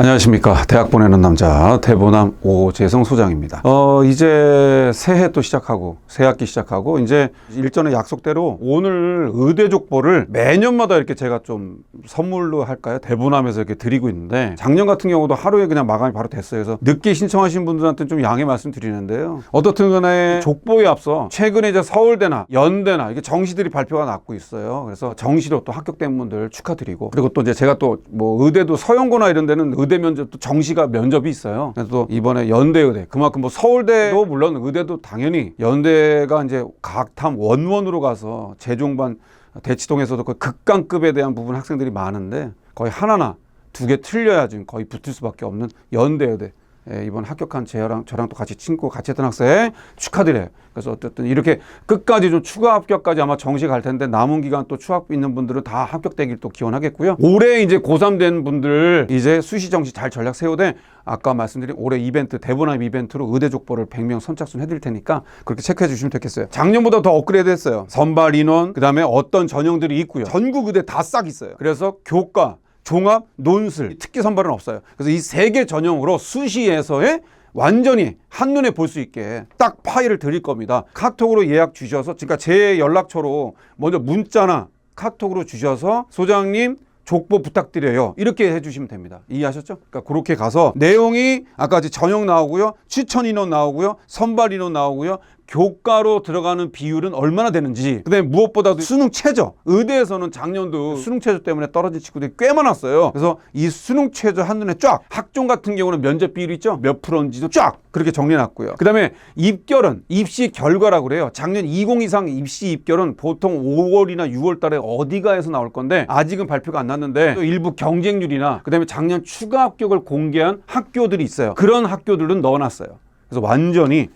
안녕하십니까. 대학 보내는 남자, 대보남 오재성 소장입니다. 어, 이제 새해 또 시작하고, 새학기 시작하고, 이제 일전에 약속대로 오늘 의대 족보를 매년마다 이렇게 제가 좀 선물로 할까요? 대보남에서 이렇게 드리고 있는데, 작년 같은 경우도 하루에 그냥 마감이 바로 됐어요. 그래서 늦게 신청하신 분들한테는 좀 양해 말씀 드리는데요. 어떻든 간에 족보에 앞서 최근에 이제 서울대나 연대나 이게 정시들이 발표가 났고 있어요. 그래서 정시로 또 합격된 분들 축하드리고, 그리고 또 이제 제가 또 뭐 의대도 서영고나 이런 데는 의대 면접도 정시가 면접이 있어요. 그래서 또 이번에 연대 의대 그만큼 뭐 서울대도 물론 의대도 당연히 연대가 이제 각탐 원원으로 가서 재종반 대치동에서도 그 극강급에 대한 부분 학생들이 많은데 거의 하나나 두 개 틀려야 지금 거의 붙을 수밖에 없는 연대 의대 예, 이번 합격한 저랑 저랑 또 같이 친구 같이 했던 학생 축하드려요. 그래서 어쨌든 이렇게 끝까지 좀 추가 합격까지 아마 정시 갈 텐데 남은 기간 또 추학 있는 분들은 다 합격되길 또 기원하겠고요. 올해 이제 고3 된 분들 이제 수시 정시 잘 전략 세우되 아까 말씀드린 올해 이벤트 대본함 이벤트로 의대 족보를 100명 선착순 해드릴 테니까 그렇게 체크해 주시면 되겠어요. 작년보다 더 업그레이드 했어요. 선발 인원 그다음에 어떤 전형들이 있고요. 전국 의대 다 싹 있어요. 그래서 교과 종합, 논술, 특기 선발은 없어요. 그래서 이 세 개 전형으로 수시에서의 완전히 한눈에 볼 수 있게 딱 파일을 드릴 겁니다. 카톡으로 예약 주셔서, 그러니까 제 연락처로 먼저 문자나 카톡으로 주셔서 소장님 족보 부탁드려요. 이렇게 해주시면 됩니다. 이해하셨죠? 그러니까 그렇게 가서 내용이 아까 전형 나오고요, 추천 인원 나오고요, 선발 인원 나오고요, 교과로 들어가는 비율은 얼마나 되는지 그다음에 무엇보다도 수능 최저. 의대에서는 작년도 수능 최저 때문에 떨어진 친구들이 꽤 많았어요. 그래서 이 수능 최저 한눈에 쫙 학종 같은 경우는 면접 비율 있죠? 몇 프로인지도 쫙 그렇게 정리해놨고요. 그다음에 입결은 입시 결과라고 그래요. 작년 20 이상 입시 입결은 보통 5월이나 6월 달에 어디가에서 나올 건데 아직은 발표가 안 났는데 또 일부 경쟁률이나 그다음에 작년 추가 합격을 공개한 학교들이 있어요. 그런 학교들은 넣어놨어요. 그래서 완전히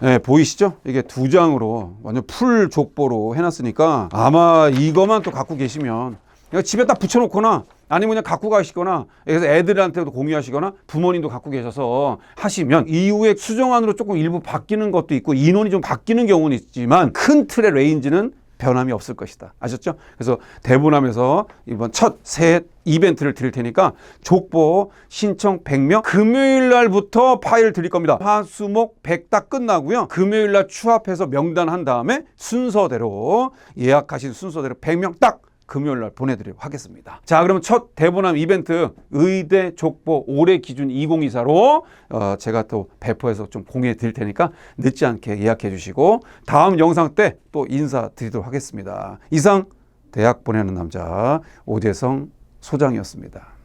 네, 보이시죠? 이게 두 장으로 완전 풀 족보로 해놨으니까 아마 이거만 또 갖고 계시면 집에 딱 붙여놓거나 아니면 그냥 갖고 가시거나 그래서 애들한테도 공유하시거나 부모님도 갖고 계셔서 하시면 이후에 수정안으로 조금 일부 바뀌는 것도 있고 인원이 좀 바뀌는 경우는 있지만 큰 틀의 레인지는 변함이 없을 것이다. 아셨죠? 그래서 대본함에서 이번 첫 새해 이벤트를 드릴 테니까 족보 신청 100명 금요일 날부터 파일 드릴 겁니다. 화수목 100 딱 끝나고요. 금요일 날 추합해서 명단 한 다음에 순서대로 예약하신 순서대로 100명 딱 금요일 날 보내드리도록 하겠습니다. 자, 그러면 첫 대본함 이벤트 의대 족보 올해 기준 2024로 어, 제가 또 배포해서 좀 공유해 드릴 테니까 늦지 않게 예약해 주시고 다음 영상 때 또 인사드리도록 하겠습니다. 이상 대학 보내는 남자 오재성 소장이었습니다.